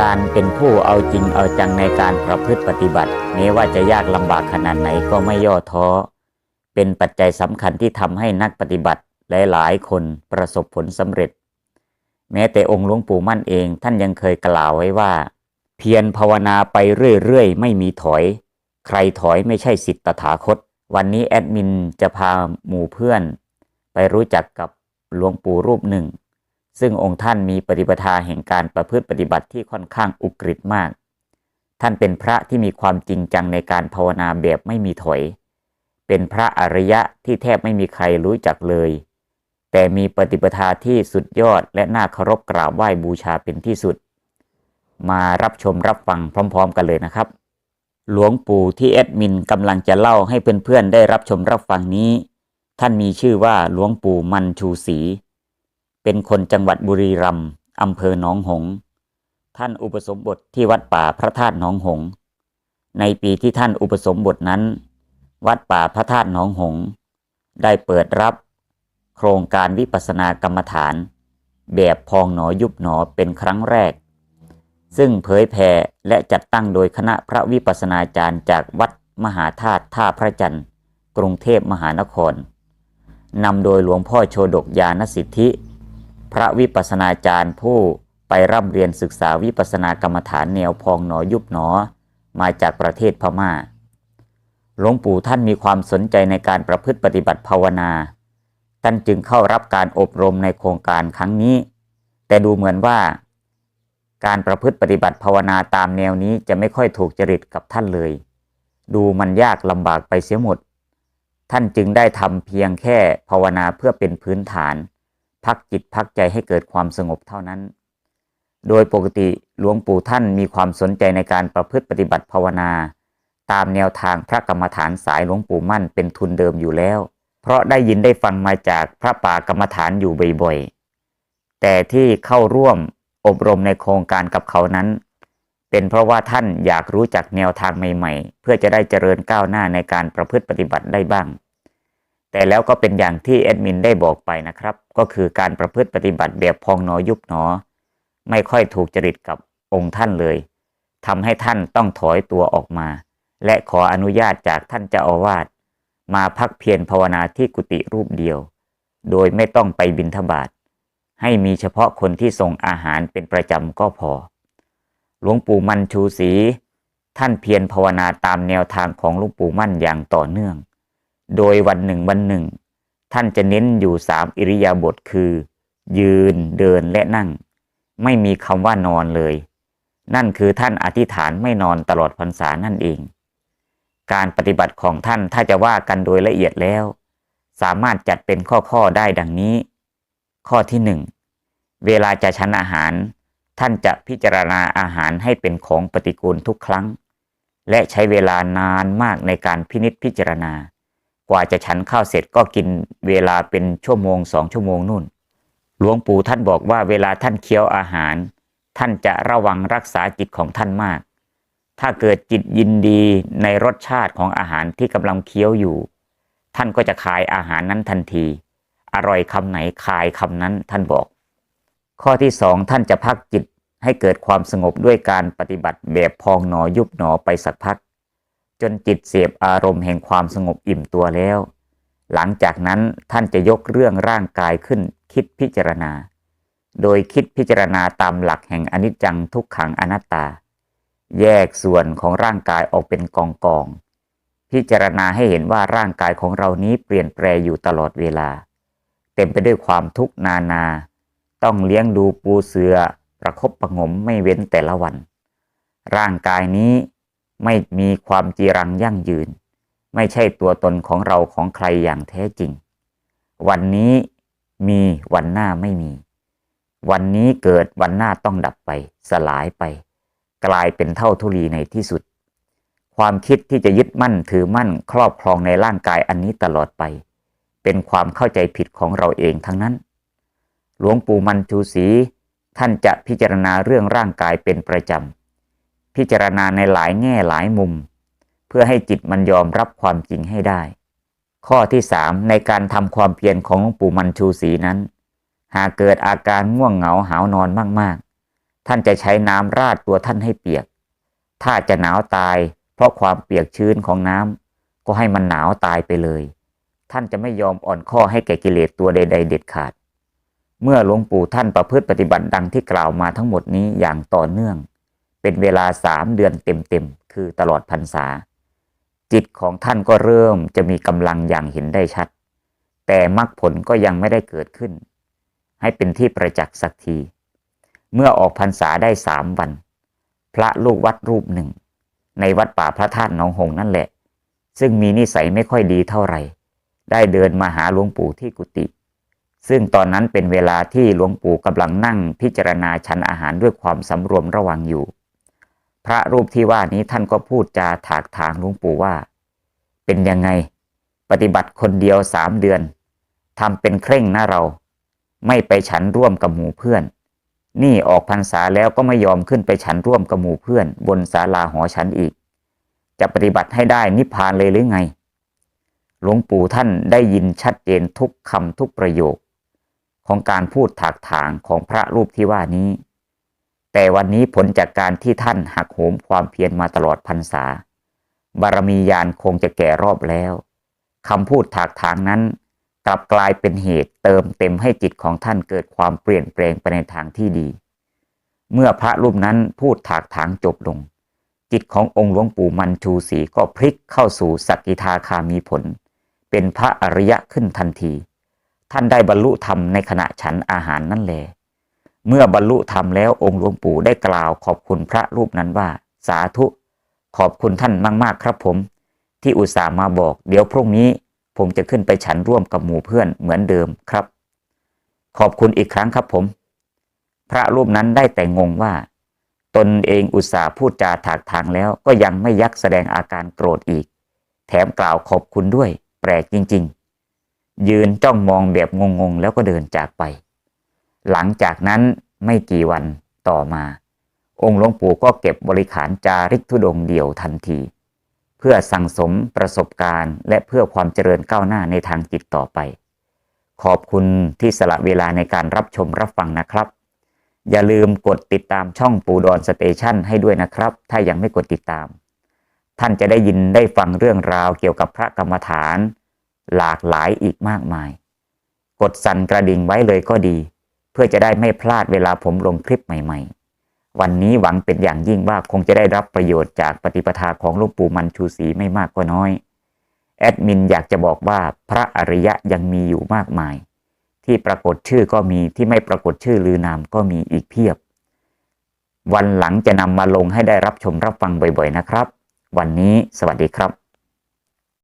การเป็นผู้เอาจริงเอาจังในการประพฤติปฏิบัติแม้ว่าจะยากลำบากขนาดไหนก็ไม่ย่อท้อ เป็นปัจจัยสำคัญที่ทำให้นักปฏิบัติหลายๆ คนประสบผลสำเร็จ แม้แต่องค์หลวงปู่มั่นเองท่านยังเคยกล่าวไว้ว่า เพียรภาวนาไปเรื่อยๆ ไม่มีถอย ใครถอยไม่ใช่สิทธิ์ตถาคต วันนี้แอดมินจะพาหมู่เพื่อน ไปรู้จักกับหลวงปู่รูปหนึ่ง ซึ่งองค์ท่านมีปฏิปทาแห่งการประพฤติปฏิบัติที่ค่อนข้างอุกฤษมาก ท่านเป็นพระที่มีความจริงจังในการภาวนาแบบไม่มีถอย เป็นพระอริยะที่แทบไม่มีใครรู้จักเลย แต่มีปฏิปทาที่สุดยอดและน่าเคารพกราบไหว้บูชาเป็นที่สุด มารับชมรับฟังพร้อม ๆ กันเลยนะครับ หลวงปู่ที่แอดมินกำลังจะเล่าให้เพื่อนๆได้รับชมรับฟังนี้ ท่านมีชื่อว่าหลวงปู่มันชูศรี เป็นคนจังหวัดบุรีรัมย์อำเภอหนองหงส์ท่านอุปสมบทที่วัดป่าพระธาตุหนองหงส์ในปีที่ท่านอุปสมบทนั้น วัดป่าพระธาตุหนองหงส์ได้เปิดรับโครงการวิปัสสนากรรมฐาน แบบพองหนอยุบหนอเป็นครั้งแรก ซึ่งเผยแผ่และจัดตั้งโดยคณะพระวิปัสสนาจารย์จากวัดมหาธาตุท่าพระจันทร์ กรุงเทพมหานครนำโดยหลวงพ่อโชดกยานสิทธิ พระวิปัสนาจารย์ผู้ไปร่ำเรียนศึกษาวิปัสนากรรมฐานแนวพองหนอยุบหนอ มาจากประเทศพม่า หลวงปู่ท่านมีความสนใจในการประพฤติปฏิบัติภาวนา ท่านจึงเข้ารับการอบรมในโครงการครั้งนี้ แต่ดูเหมือนว่า การประพฤติปฏิบัติภาวนาตามแนวนี้จะไม่ค่อยถูกจริตกับท่านเลย ดูมันยากลำบากไปเสียหมด ท่านจึงได้ทำเพียงแค่ภาวนาเพื่อเป็นพื้นฐาน พักจิตพักใจให้เกิดความสงบเท่านั้น โดยปกติหลวงปู่ท่านมีความสนใจในการประพฤติปฏิบัติภาวนา ตามแนวทางพระกรรมฐานสายหลวงปู่มั่นเป็นทุนเดิมอยู่แล้ว เพราะได้ยินได้ฟังมาจากพระป่ากรรมฐานอยู่บ่อยๆ แต่ที่เข้าร่วมอบรมในโครงการกับเขานั้น เป็นเพราะว่าท่านอยากรู้จักแนวทางใหม่ๆ เพื่อจะได้เจริญก้าวหน้าในการประพฤติปฏิบัติได้บ้าง แต่แล้วก็เป็นอย่างที่แอดมินได้บอกไปนะครับ ก็คือการประพฤติปฏิบัติแบบพองหนอยุบหนอ ไม่ค่อยถูกจริตกับองค์ท่านเลยทำให้ท่านต้องถอยตัวออกมา และขออนุญาตจากท่านเจ้าอาวาสมาพักเพียรภาวนาที่กุฏิรูปเดียว โดยไม่ต้องไปบิณฑบาตให้มีเฉพาะคนที่ส่งอาหารเป็นประจำก็พอ หลวงปู่มันชูศรีท่านเพียรภาวนาตามแนวทางของหลวงปู่มั่นอย่างต่อเนื่อง โดยวันหนึ่งวันหนึ่ง ท่านจะเน้นอยู่สามอิริยาบถคือ ยืนเดินและนั่ง ไม่มีคำว่านอนเลย นั่นคือท่านอธิษฐานไม่นอนตลอดพรรษานั่นเอง การปฏิบัติของท่านถ้าจะว่ากันโดยละเอียดแล้ว สามารถจัดเป็นข้อๆได้ดังนี้ ข้อที่หนึ่งเวลาจะฉันอาหาร ท่านจะพิจารณาอาหารให้เป็นของปฏิกูลทุกครั้ง และใช้เวลานานมากในการพินิจพิจารณา กว่าจะฉันข้าวเสร็จก็กินเวลาเป็นชั่วโมงสองชั่วโมงนู่น หลวงปู่ท่านบอกว่าเวลาท่านเคี้ยวอาหาร ท่านจะระวังรักษาจิตของท่านมาก ถ้าเกิดจิตยินดีในรสชาติของอาหารที่กำลังเคี้ยวอยู่ ท่านก็จะคายอาหารนั้นทันที อร่อยคำไหนคายคำนั้นท่านบอก ข้อที่สองท่านจะพักจิตให้เกิดความสงบด้วยการปฏิบัติแบบพองหนอยุบหนอไปสักพัก จนจิตเสียบอารมณ์แห่งความสงบอิ่มตัวแล้ว หลังจากนั้นท่านจะยกเรื่องร่างกายขึ้นคิดพิจารณา โดยคิดพิจารณาตามหลักแห่งอนิจจังทุกขังอนัตตา แยกส่วนของร่างกายออกเป็นกองกองๆพิจารณาให้เห็นว่าร่างกายของเรานี้เปลี่ยนแปลอยู่ตลอดเวลา เต็มไปด้วยความทุกข์นานา ต้องเลี้ยงดูปูเสือประคบประงมไม่เว้นแต่ละวัน ร่างกายนี้ ไม่มีความจีรังยั่งยืน ไม่ใช่ตัวตนของเราของใครอย่างแท้จริง วันนี้มีวันหน้าไม่มี วันนี้เกิดวันหน้าต้องดับไป สลายไป กลายเป็นเท่าทุลีในที่สุด ความคิดที่จะยึดมั่นถือมั่นครอบครองในร่างกายอันนี้ตลอดไป เป็นความเข้าใจผิดของเราเองทั้งนั้น หลวงปู่มันชูศรีท่านจะพิจารณาเรื่องร่างกายเป็นประจำ พิจารณาในหลายแง่หลายมุม เพื่อให้จิตมันยอมรับความจริงให้ได้ ข้อที่สามในการทำความเพียรของหลวงปู่มันชูศรีนั้น หากเกิดอาการง่วงเหงาหาวนอนมากๆ ท่านจะใช้น้ำราดตัวท่านให้เปียก ถ้าจะหนาวตาย เพราะความเปียกชื้นของน้ำก็ให้มันหนาวตายไปเลย ท่านจะไม่ยอมอ่อนข้อให้แก่กิเลสตัวใด ๆ เด็ดขาด เมื่อหลวงปู่ท่านประพฤติปฏิบัติดังที่กล่าวมาทั้งหมดนี้อย่างต่อเนื่อง เป็นเวลาสามเดือนเต็มๆ คือตลอดพรรษา จิตของท่านก็เริ่มจะมีกำลังอย่างเห็นได้ชัด แต่มรรคผลก็ยังไม่ได้เกิดขึ้น ให้เป็นที่ประจักษ์สักที เมื่อออกพรรษาได้สามวัน พระลูกวัดรูปหนึ่ง ในวัดป่าพระธาตุหนองหงนั่นแหละ ซึ่งมีนิสัยไม่ค่อยดีเท่าไหร่ ได้เดินมาหาหลวงปู่ที่กุฏิซึ่งตอนนั้นเป็นเวลาที่หลวงปู่กำลังนั่งพิจารณาชันอาหารด้วยความสำรวมระวังอยู่ พระรูปที่ว่านี้ท่านก็พูดจาถากถางหลวงปู่ว่า เป็นยังไง ปฏิบัติคนเดียวสามเดือนทำเป็นเคร่งหนะเรา ไม่ไปฉันร่วมกับหมู่เพื่อน นี่ออกพรรษาแล้วก็ไม่ยอมขึ้นไปฉันร่วมกับหมู่เพื่อน บนศาลาหอฉันอีก จะปฏิบัติให้ได้นิพพานเลยหรือไง หลวงปู่ท่านได้ยินชัดเจนทุกคำทุกประโยค ของการพูดถากถางของพระรูปที่ว่านี้ แต่วันนี้ผลจากการที่ท่านหักโหมความเพียรมาตลอดพรรษา บารมียานคงจะแก่รอบแล้วคำพูดถากถางนั้น กลับกลายเป็นเหตุเติมเต็มให้จิตของท่านเกิดความเปลี่ยนแปลงไปในทางที่ดี เมื่อพระรูปนั้นพูดถากถางจบลง จิตขององค์หลวงปู่มันชูศรีก็พลิกเข้าสู่สักกิทาคามีผล เป็นพระอริยะขึ้นทันที ท่านได้บรรลุธรรมในขณะฉันอาหารนั่นแหละ เมื่อบรรลุธรรมแล้วองค์หลวงปู่ได้กล่าวขอบคุณพระรูปนั้นว่า สาธุ ขอบคุณท่านมากๆครับผม ที่อุตส่าห์มาบอก เดี๋ยวพรุ่งนี้ผมจะขึ้นไปฉันร่วมกับหมู่เพื่อนเหมือนเดิมครับ ขอบคุณอีกครั้งครับผม พระรูปนั้นได้แต่งงว่า ตนเองอุตส่าห์พูดจาถากทางแล้วก็ยังไม่ยักแสดงอาการโกรธอีก แถมกล่าวขอบคุณด้วย แปลกจริง ๆ ยืนจ้องมองแบบงงๆแล้วก็เดินจากไป หลังจากนั้นไม่กี่วันต่อมา องค์หลวงปู่ก็เก็บบริขารจาริกธุดงเดี่ยวทันที เพื่อสั่งสมประสบการณ์และเพื่อความเจริญก้าวหน้าในทางจิตต่อไป ขอบคุณที่สละเวลาในการรับชมรับฟังนะครับ อย่าลืมกดติดตามช่องปูดอนสเตชันให้ด้วยนะครับ ถ้ายังไม่กดติดตาม ท่านจะได้ยินได้ฟังเรื่องราวเกี่ยวกับพระกรรมฐาน หลากหลายอีกมากมาย กดสั่นกระดิ่งไว้เลยก็ดี เพื่อจะได้ไม่พลาดเวลาผมลงคลิปใหม่ ๆ วันนี้หวังเป็นอย่างยิ่งว่าคงจะได้รับประโยชน์จากปฏิปทาของหลวงปู่มันชูศรีไม่มากก็น้อย แอดมินอยากจะบอกว่าพระอริยะยังมีอยู่มากมาย ที่ปรากฏชื่อก็มีที่ไม่ปรากฏชื่อลือนามก็มีอีกเพียบ วันหลังจะนำมาลงให้ได้รับชมรับฟังบ่อยๆนะครับ วันนี้สวัสดีครับ